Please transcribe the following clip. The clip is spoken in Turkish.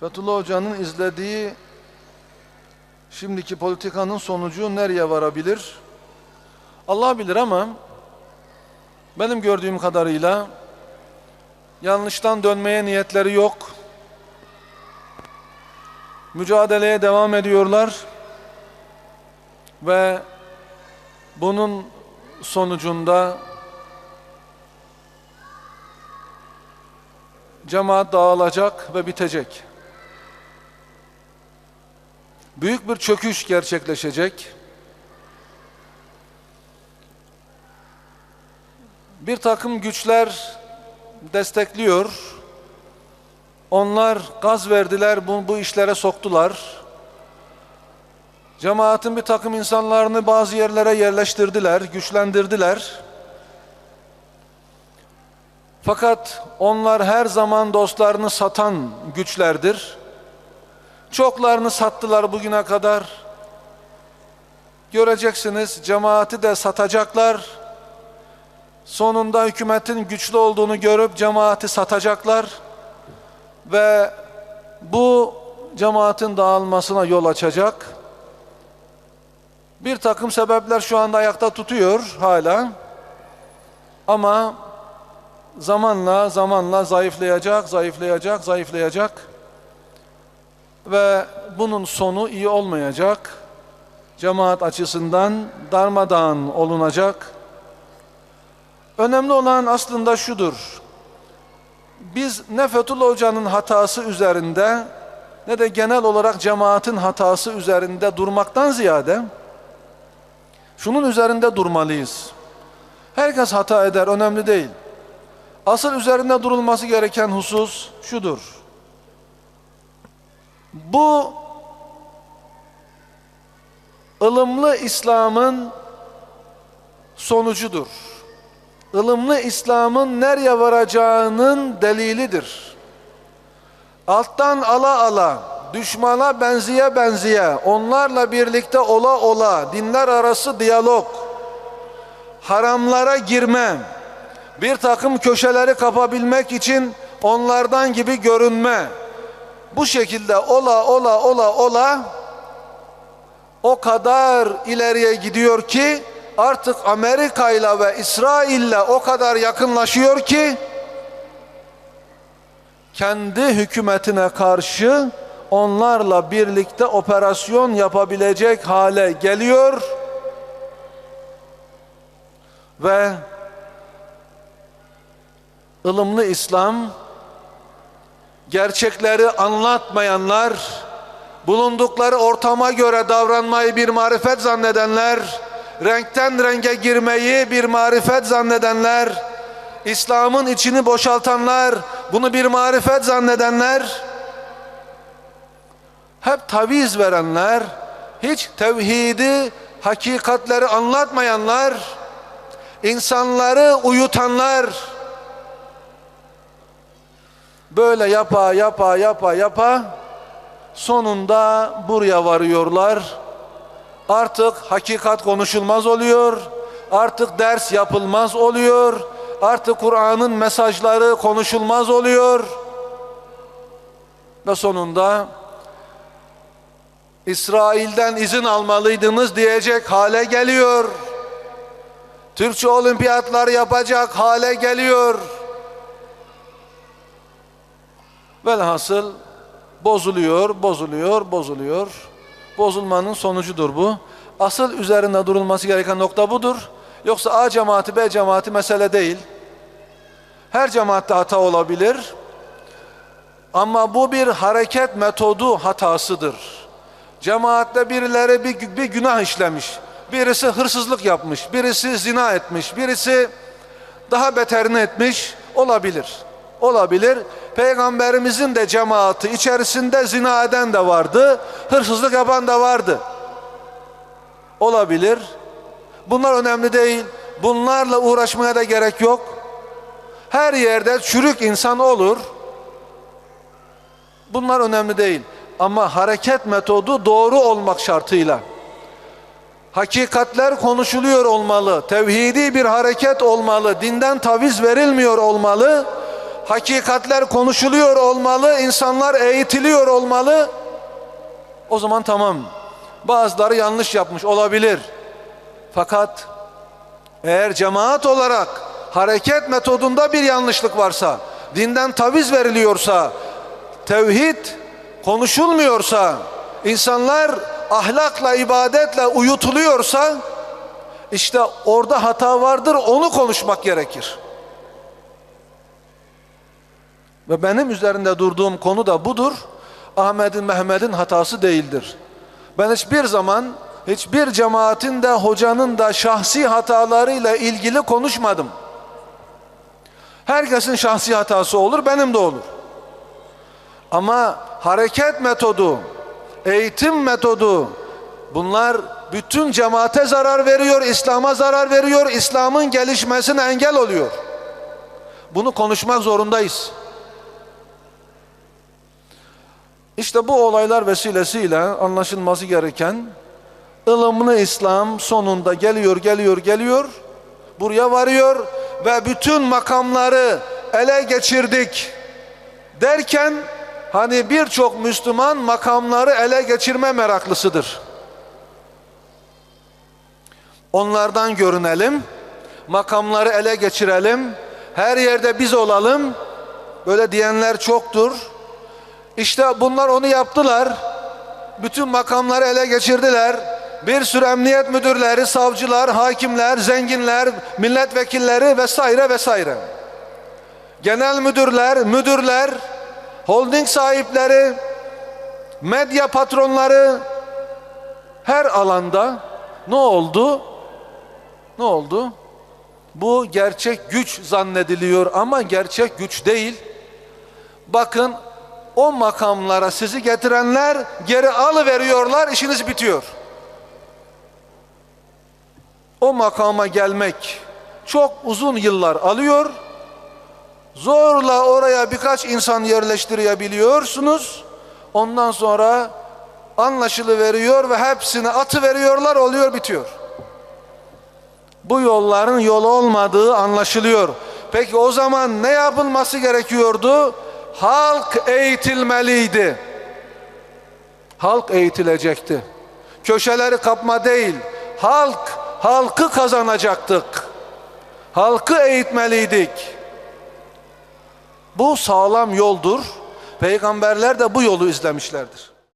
Fethullah Hoca'nın izlediği şimdiki politikanın sonucu nereye varabilir? Allah bilir ama benim gördüğüm kadarıyla yanlıştan dönmeye niyetleri yok. Mücadeleye devam ediyorlar ve bunun sonucunda cemaat dağılacak ve bitecek. Büyük bir çöküş gerçekleşecek. Bir takım güçler destekliyor. Onlar gaz verdiler, bu, bu işlere soktular. Cemaatin bir takım insanlarını bazı yerlere yerleştirdiler, güçlendirdiler. Fakat onlar her zaman dostlarını satan güçlerdir. Çoklarını sattılar bugüne kadar. Göreceksiniz cemaati de satacaklar. Sonunda hükümetin güçlü olduğunu görüp cemaati satacaklar. Ve bu cemaatin dağılmasına yol açacak. Bir takım sebepler şu anda ayakta tutuyor hala. Ama zamanla zamanla zayıflayacak, zayıflayacak, zayıflayacak. Ve bunun sonu iyi olmayacak. Cemaat açısından darmadağın olunacak. Önemli olan aslında şudur. Biz ne Fethullah Hoca'nın hatası üzerinde ne de genel olarak cemaatin hatası üzerinde durmaktan ziyade şunun üzerinde durmalıyız. Herkes hata eder, önemli değil. Asıl üzerinde durulması gereken husus şudur. Bu ılımlı İslam'ın sonucudur. Ilımlı İslam'ın nereye varacağının delilidir. Alttan ala ala, düşmana benziye benziye, onlarla birlikte ola ola, dinler arası diyalog, haramlara girme, bir takım köşeleri kapabilmek için onlardan gibi görünme. Bu şekilde ola ola ola ola o kadar ileriye gidiyor ki artık Amerika ile ve İsrail ile o kadar yakınlaşıyor ki kendi hükümetine karşı onlarla birlikte operasyon yapabilecek hale geliyor ve ılımlı İslam gerçekleri anlatmayanlar bulundukları ortama göre davranmayı bir marifet zannedenler renkten renge girmeyi bir marifet zannedenler İslam'ın içini boşaltanlar bunu bir marifet zannedenler hep taviz verenler hiç tevhidi hakikatleri anlatmayanlar insanları uyutanlar Böyle yapa yapa yapa yapa sonunda buraya varıyorlar. Artık hakikat konuşulmaz oluyor. Artık ders yapılmaz oluyor. Artık Kur'an'ın mesajları konuşulmaz oluyor. Ve sonunda İsrail'den izin almalıydınız diyecek hale geliyor. Türkçe olimpiyatlar yapacak hale geliyor. Velhasıl bozuluyor, bozuluyor, bozuluyor. Bozulmanın sonucudur bu. Asıl üzerinde durulması gereken nokta budur. Yoksa A cemaati, B cemaati mesele değil. Her cemaatte hata olabilir. Ama bu bir hareket metodu hatasıdır. Cemaatte birileri bir, bir günah işlemiş. Birisi hırsızlık yapmış, birisi zina etmiş, birisi daha beterini etmiş olabilir. Olabilir. Peygamberimizin de cemaati içerisinde zina eden de vardı, hırsızlık yapan da vardı. Olabilir. Bunlar önemli değil. Bunlarla uğraşmaya da gerek yok. Her yerde çürük insan olur. Bunlar önemli değil. Ama hareket metodu doğru olmak şartıyla. Hakikatler konuşuluyor olmalı. Tevhidi bir hareket olmalı. Dinden taviz verilmiyor olmalı hakikatler konuşuluyor olmalı, insanlar eğitiliyor olmalı. O zaman tamam. Bazıları yanlış yapmış olabilir. Fakat eğer cemaat olarak hareket metodunda bir yanlışlık varsa, dinden taviz veriliyorsa, tevhid konuşulmuyorsa, insanlar ahlakla, ibadetle uyutuluyorsa, işte orada hata vardır, onu konuşmak gerekir. Ve benim üzerinde durduğum konu da budur. Ahmet'in, Mehmet'in hatası değildir. Ben hiçbir zaman hiçbir cemaatin de hocanın da şahsi hatalarıyla ilgili konuşmadım. Herkesin şahsi hatası olur, benim de olur. Ama hareket metodu, eğitim metodu bunlar bütün cemaate zarar veriyor, İslam'a zarar veriyor, İslam'ın gelişmesine engel oluyor. Bunu konuşmak zorundayız. İşte bu olaylar vesilesiyle anlaşılması gereken ılımlı İslam sonunda geliyor, geliyor, geliyor. Buraya varıyor ve bütün makamları ele geçirdik derken hani birçok Müslüman makamları ele geçirme meraklısıdır. Onlardan görünelim, makamları ele geçirelim, her yerde biz olalım. Böyle diyenler çoktur. İşte bunlar onu yaptılar. Bütün makamları ele geçirdiler. Bir sürü emniyet müdürleri, savcılar, hakimler, zenginler, milletvekilleri vesaire vesaire. Genel müdürler, müdürler, holding sahipleri, medya patronları her alanda ne oldu? Ne oldu? Bu gerçek güç zannediliyor ama gerçek güç değil. Bakın o makamlara sizi getirenler geri alıveriyorlar, işiniz bitiyor. O makama gelmek çok uzun yıllar alıyor. Zorla oraya birkaç insan yerleştirebiliyorsunuz. Ondan sonra anlaşılıveriyor ve hepsini atı veriyorlar, oluyor, bitiyor. Bu yolların yolu olmadığı anlaşılıyor. Peki o zaman ne yapılması gerekiyordu? Halk eğitilmeliydi. Halk eğitilecekti. Köşeleri kapma değil, halk, halkı kazanacaktık. Halkı eğitmeliydik. Bu sağlam yoldur. Peygamberler de bu yolu izlemişlerdir.